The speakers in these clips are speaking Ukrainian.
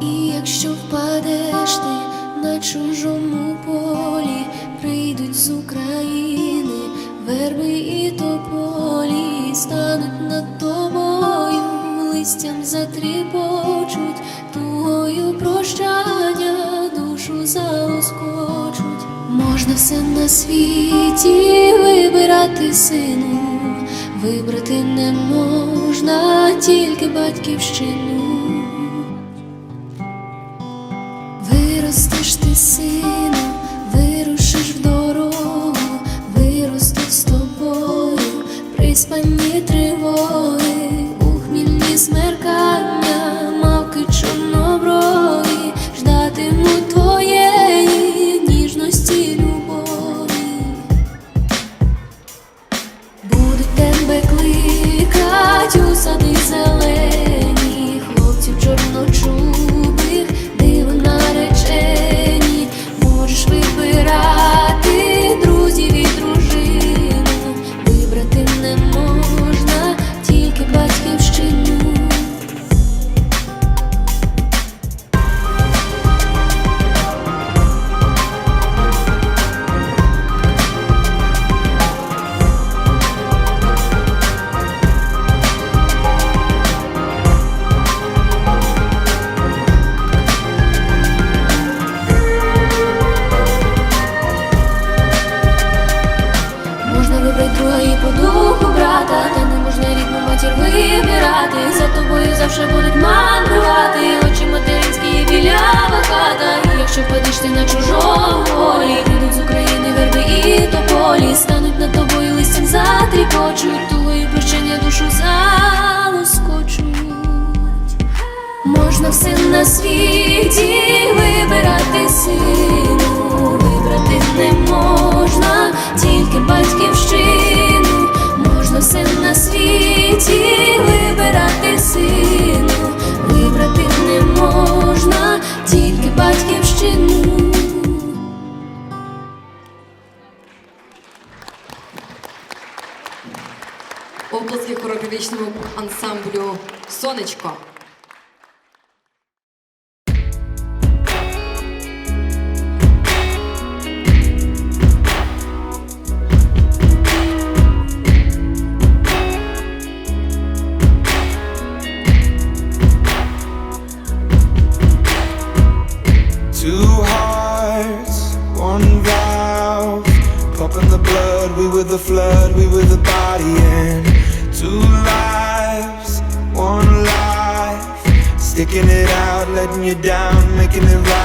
І якщо впадеш ти на чужому полі, прийдуть з України верби і тополі, стануть над тобою, листям затріпочуть, тугою прощання душу залоскочуть. Можна все на світі вибирати сину, вибрати не можна тільки батьківщину. Сина, вирушиш в дорогу, виростуть з тобою приспані тривоги, ухмільні смеркання, мавки чорноброві, ждатимуть твоєї ніжності любові. Будуть тебе кликать у сади зелені, хлопців чорночубих, завжди будуть мандрувати, очі материнські білява хата. Якщо впадеш ти на чужому полі, прийдуть з України верби і тополі, стануть над тобою листям затріпочуть, тугою прощення душу залоскочуть. Можна все на світі вибирати сину, вибрати не можна тільки батьківщину, можна все на світі батьківщину. Оплески хореографічному ансамблю Сонечко. Body, two lives, one life. Sticking it out, letting you down, making it right.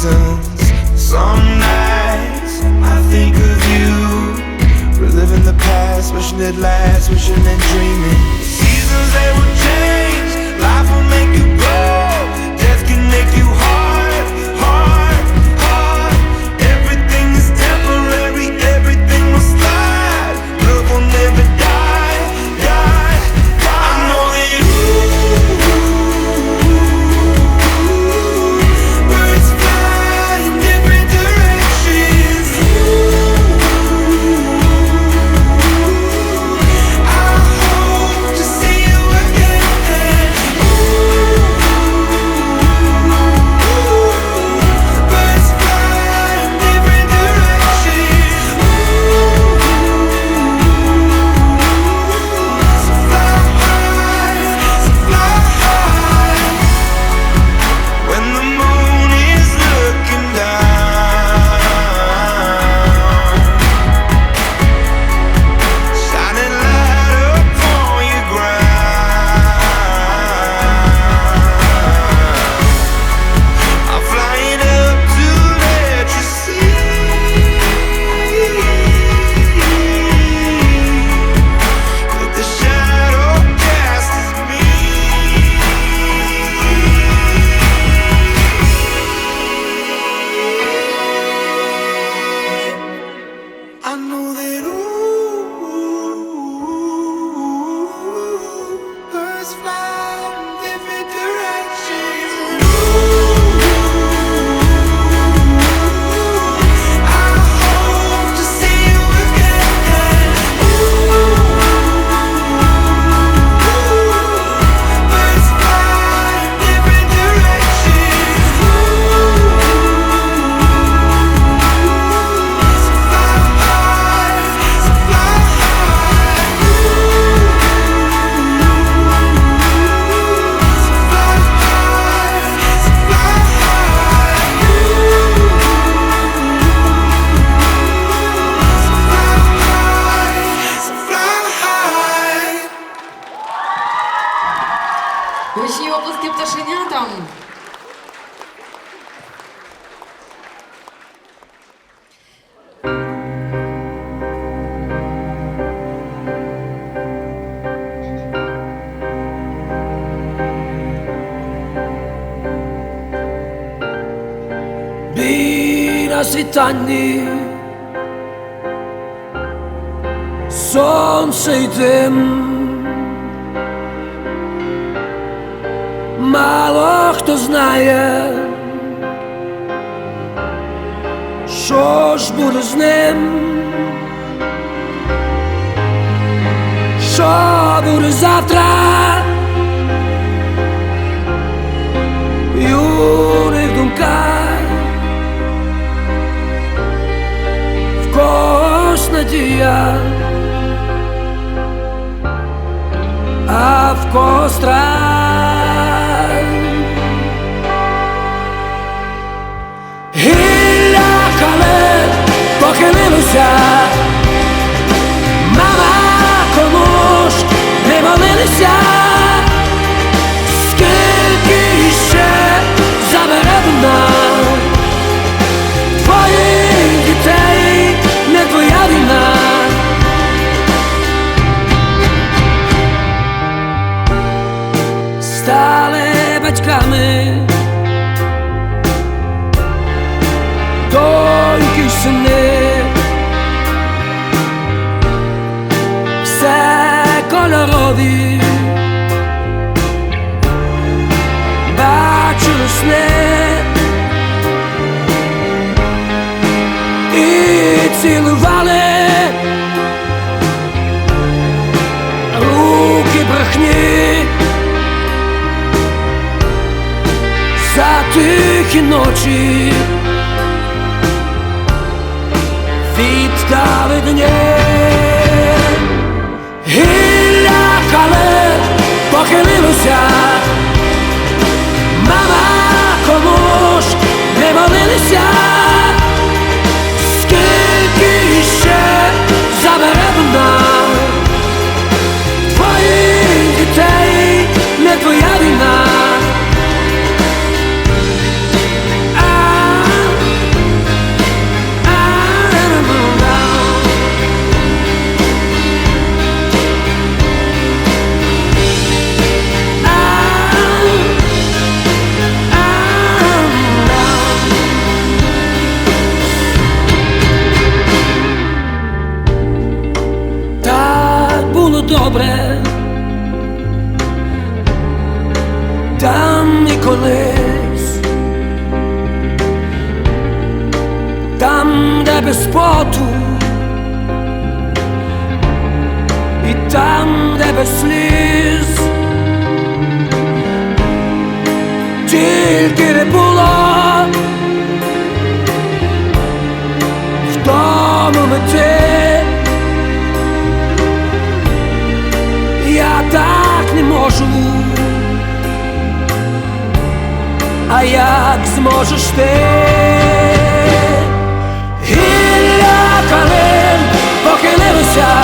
Seasons. Some nights I think of you, reliving the past, wishing it lasts, wishing and dreaming. Głośniło polskie ptaszeniatom. Nasi tanni Sonce i dym Мало хто знає, що ж буде з ним, що буде завтра. Юних думках в когось надія, а в когось похилилося, мама кому ж не молилися, кольорові, бачили сни і цілували руки брехні. За тихі ночі. Віддали дні. Гілля кале похилилося Мама кому ж не молилися колись, там, де без поту, і там, де без сліз, тільки не було в тому мети. Я так не можу. а як зможеш ти гілля калин похилилися.